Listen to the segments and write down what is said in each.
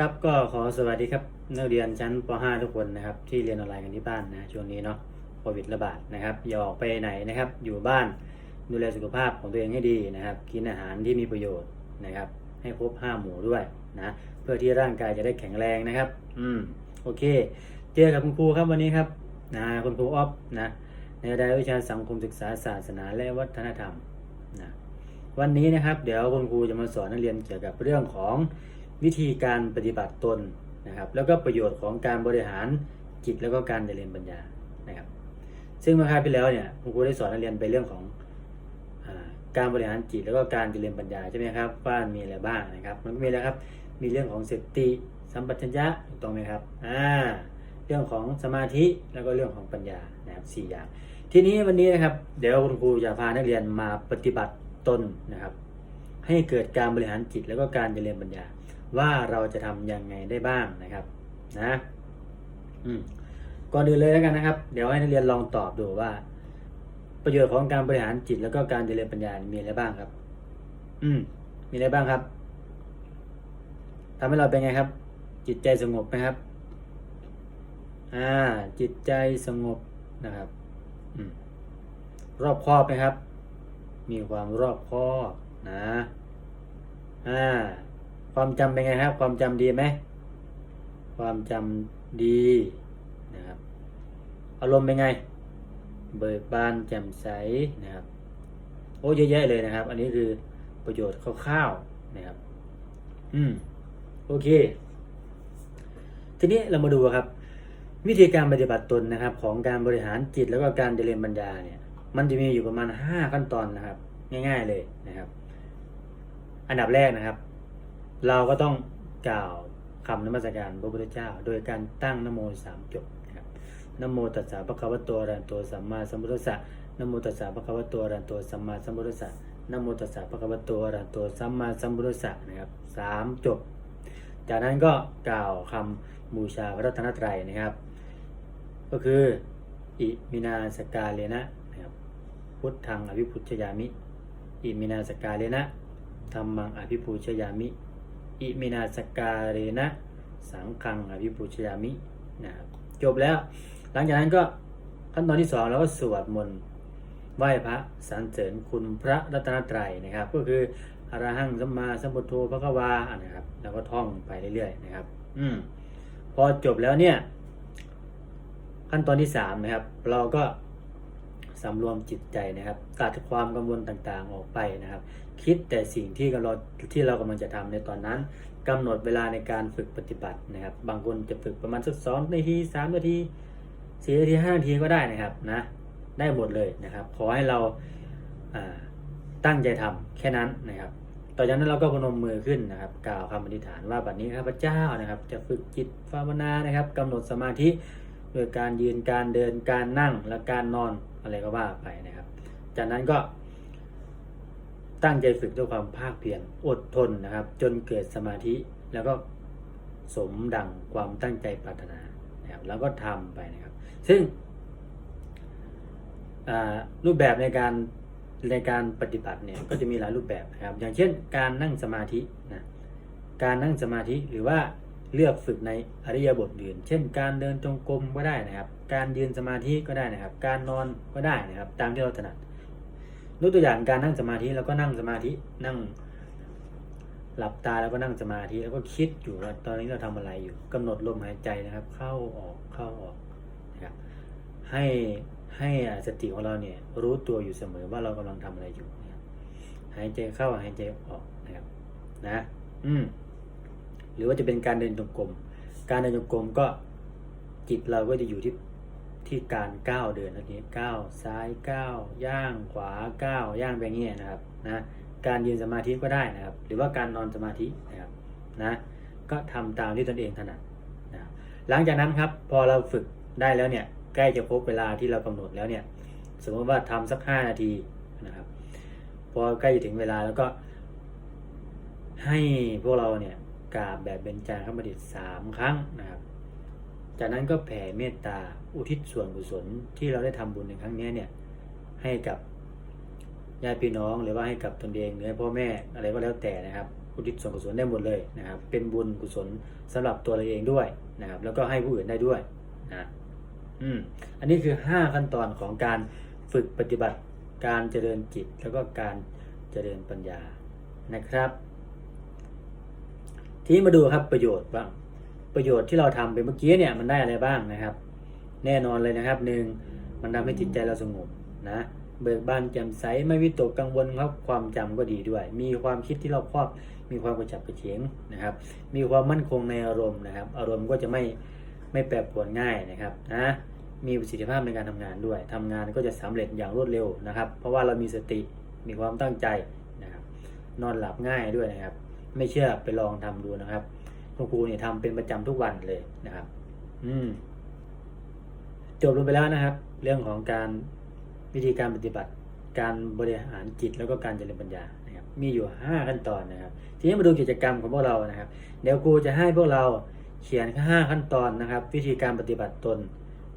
ครับก็ขอสวัสดีครับนักเรียนชั้นป .5 ทุกคนนะครับที่เรียนออนไลน์กันที่บ้านนะช่วงนี้เนาะโควิดระบาดนะครับอย่าออกไปไหนนะครับ อยู่บ้านดูแลสุขภาพของตัวเองให้ดีนะครับ กินอาหารที่มีประโยชน์นะครับ ให้ครบห้าหมู่ด้วยนะเพื่อที่ร่างกายจะได้แข็งแรงนะครับ อืมโอเค เจอกับคุณครูครับวันนี้ครับนะคุณครูออฟนะในรายวิชาสังคมศึกษาศาสนาและวัฒนธรรมนะวันนี้นะครับ เดี๋ยวคุณครูจะมาสอนนักเรียนเกี่ยวกับเรื่องของ วิธีการปฏิบัติตนนะครับ แล้วก็ประโยชน์ของการบริหารจิตแล้วก็การเจริญปัญญานะครับ ซึ่งเมื่อคราวที่แล้วเนี่ยคุณครูได้สอนนักเรียนไปเรื่องของอการบริหารจิตแล้วก็การเจริญปัญญาใช่ไหมครับว่ามีอะไรบ้างนะครับ มันก็มีแล้วครับ มีเรื่องของสติสัมปชัญญะถูกต้องไหมครับอ่าเรื่องของสมาธิแล้วก็เรื่องของปัญญานะครับสี่อย่าง ทีนี้วันนี้นะครับ เดี๋ยวคุณครูจะพานักเรียนมาปฏิบัติตนนะครับ ให้เกิดการบริหารจิตแล้วก็การเจริญปัญญา ว่าเราจะทำยังไงได้บ้างนะครับนะก่อนอื่นเลยแล้วกันนะครับ เดี๋ยวให้นักเรียนลองตอบดูว่า ประโยชน์ของการบริหารจิตแล้วก็การเจริญปัญญา มีอะไรบ้างครับ อืม มีอะไรบ้างครับทำให้เราเป็นไงครับ จิตใจสงบไหมครับ อ่า จิตใจสงบนะครับอืมรอบคอบไหมครับ มีความรอบคอบนะ อ่า ความจำเป็นไงครับ ความจำดีไหม ความจำดีนะครับ อารมณ์เป็นไง เบิกบานแจ่มใสนะครับ โอ้เยอะแยะเลยนะครับ อันนี้คือประโยชน์คร่าวๆนะครับ อืม โอเค ทีนี้เรามาดูครับ วิธีการปฏิบัติตนนะครับ ของการบริหารจิตแล้วก็การเจริญปัญญาเนี่ย มันจะมีอยู่ประมาณ 5 ขั้นตอนนะครับ ง่าย ๆเลยนะครับ อันดับแรกนะครับ เราก็ต้องกล่าวคำนมัสการพระพุทธเจ้า โดยการตั้งนโมสามจบนะครับนโมตัสสะภะคะวะตอะระหะโตสัมมาสัมพุทธัสสะนโมตัสสะภะคะวะตอะระหะโตสัมมาสัมพุทธัสสะนโมตัสสะภะคะวะตอะระหะโตสัมมาสัมพุทธัสสะนะครับสามจบ จากนั้นก็กล่าวคำบูชาพระรัตนตรัยนะครับ ก็คืออิมินาสกาเลนะนะครับพุทธังอภิพุชยามิ อิมินาสกาเลนะธรรมังอภิปูชยามิ อิมินาสกาเลนะสังฆังอภิปูชยามินะครับจบแล้ว หลังจากนั้นก็ขั้นตอนที่สองเราก็สวดมนต์ไหว้พระสรรเสริญคุณพระรัตนตรัยนะครับ ก็คืออรหังสัมมาสัมพุทโธพระกวานะครับ แล้วก็ท่องไปเรื่อยๆนะครับ อืมพอจบแล้วเนี่ย ขั้นตอนที่สามนะครับ เราก็ สำรวมจิตใจนะครับตัดความกังวลต่างๆออกไปนะครับ คิดแต่สิ่งที่เราที่เรากำลังจะทำในตอนนั้นกำหนดเวลาในการฝึกปฏิบัตินะครับ บางคนจะฝึกประมาณสักสองนาทีสามนาทีสี่นาทีห้านาทีก็ได้นะครับนะได้หมดเลยนะครับ ขอให้เราาตั้งใจทำแค่นั้นนะครับต่อจากนั้นเราก็พนมมือขึ้นนะครับ กล่าวคำอธิษฐานว่าบัดนี้ข้าพเจ้านะครับ จะฝึกจิตภาวนานะครับกำหนดสมาธิ โดยการยืนการเดินการนั่งและการนอนอะไรก็ว่าไปนะครับ จากนั้นก็ตั้งใจฝึกด้วยความภาคเพียรอดทนนะครับ จนเกิดสมาธิแล้วก็สมดังความตั้งใจปรารถนานะครับแล้วก็ทำไปนะครับ ซึ่งรูปแบบในการในการปฏิบัติเนี่ยก็จะมีหลายรูปแบบนะครับ อย่างเช่น การนั่งสมาธินะการนั่งสมาธิหรือว่า เลือกฝึกในอริยบทอื่น เช่น การเดินจงกรมก็ได้นะครับ การยืนสมาธิก็ได้นะครับ การนอนก็ได้นะครับ ตามที่เราถนัดยกตัวอย่างการนั่งสมาธิแล้วก็นั่งสมาธินั่งหลับตาแล้วก็นั่งสมาธิแล้วก็คิดอยู่ว่าตอนนี้เราทำอะไรอยู่กำหนดลมหายใจนะครับ เข้าออกเข้าออกนะครับให้ให้สติของเราเนี่ยรู้ตัวอยู่เสมอว่าเรากำลังทำอะไรอยู่หายใจเข้าหายใจออกนะครับนะ อืม หรือว่าจะเป็นการเดินจงกรมการเดินจงกรมก็จิตเราก็จะอยู่ที่ที่การก้าวเดินนั่นเองก้าวซ้ายก้าวย่างขวาก้าวย่างไปอย่างเงี้ยนะครับนะการยืนสมาธิก็ได้นะครับ หรือว่าการนอนสมาธินะครับนะก็ทำตามที่ตนเองถนัดนะหลังจากนั้นครับพอเราฝึกได้แล้วเนี่ยใกล้จะครบเวลาที่เรากำหนดแล้วเนี่ยสมมติว่าทำสักห้านาทีนะครับพอใกล้จะถึงเวลาแล้วก็ให้พวกเราเนี่ย กราบแบบเบญจางคประดิษฐ์สามครั้งนะครับ จากนั้นก็แผ่เมตตาอุทิศส่วนกุศลที่เราได้ทำบุญในครั้งนี้เนี่ยให้กับญาติพี่น้องหรือว่าให้กับตนเองหรือให้พ่อแม่อะไรก็แล้วแต่นะครับอุทิศส่วนกุศลได้หมดเลยนะครับ เป็นบุญกุศลสำหรับตัวเราเองด้วยนะครับ แล้วก็ให้ผู้อื่นได้ด้วยนะอืมอันนี้คือ 5 ขั้นตอนของการฝึกปฏิบัติการเจริญจิต แล้วก็การเจริญปัญญานะครับ ทีนี้มาดูครับประโยชน์บ้าง ประโยชน์ที่เราทำไปเมื่อกี้เนี่ยมันได้อะไรบ้างนะครับ แน่นอนเลยนะครับหนึ่งมันทำให้จิตใจเราสงบนะเบิกบานแจ่มใสไม่วิตกกังวลครับความจำก็ดีด้วย มีความคิดที่เราครอบมีความกระฉับกระเฉงนะครับ มีความมั่นคงในอารมณ์นะครับ อารมณ์ก็จะไม่ไม่แปรปรวนง่ายนะครับนะมีประสิทธิภาพในการทำงานด้วยทำงานก็จะสำเร็จอย่างรวดเร็วนะครับ เพราะว่าเรามีสติมีความตั้งใจนะครับ นอนหลับง่ายด้วยนะครับ ไม่เชื่อไปลองทำดูนะครับ คุณครูเนี่ยทำเป็นประจำทุกวันเลยนะครับ อืม จบลงไปแล้วนะครับ เรื่องของการวิธีการปฏิบัติ การบริหารจิตแล้วก็การเจริญปัญญานะครับ มีอยู่ 5 ขั้นตอนนะครับ ทีนี้มาดูกิจกรรมของพวกเรานะครับ เดี๋ยวครูจะให้พวกเราเขียนห้าขั้นตอนนะครับ วิธีการปฏิบัติตน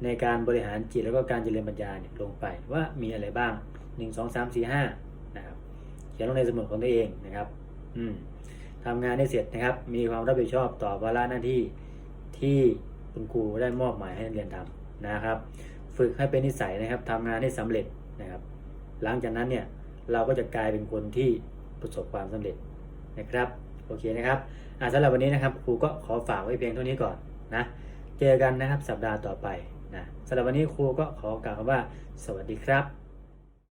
ในการบริหารจิตแล้วก็การเจริญปัญญาเนี่ยลงไปว่ามีอะไรบ้าง1 2 3 4 5นะครับ เขียนลงในสมุดของตัวเองนะครับ อืม ทำงานได้เสร็จนะครับ มีความรับผิดชอบต่อภาระหน้าที่ที่คุณครูได้มอบหมายให้นักเรียนทำนะครับ ฝึกให้เป็นนิสัยนะครับทำงานให้สำเร็จนะครับ หลังจากนั้นเนี่ยเราก็จะกลายเป็นคนที่ประสบความสำเร็จนะครับโอเคนะครับอ่าสำหรับวันนี้นะครับครูก็ขอฝากไว้เพียงเท่านี้ก่อนนะเจอกันนะครับสัปดาห์ต่อไปนะสำหรับวันนี้ครูก็ขอกล่าวคำว่า สวัสดีครับ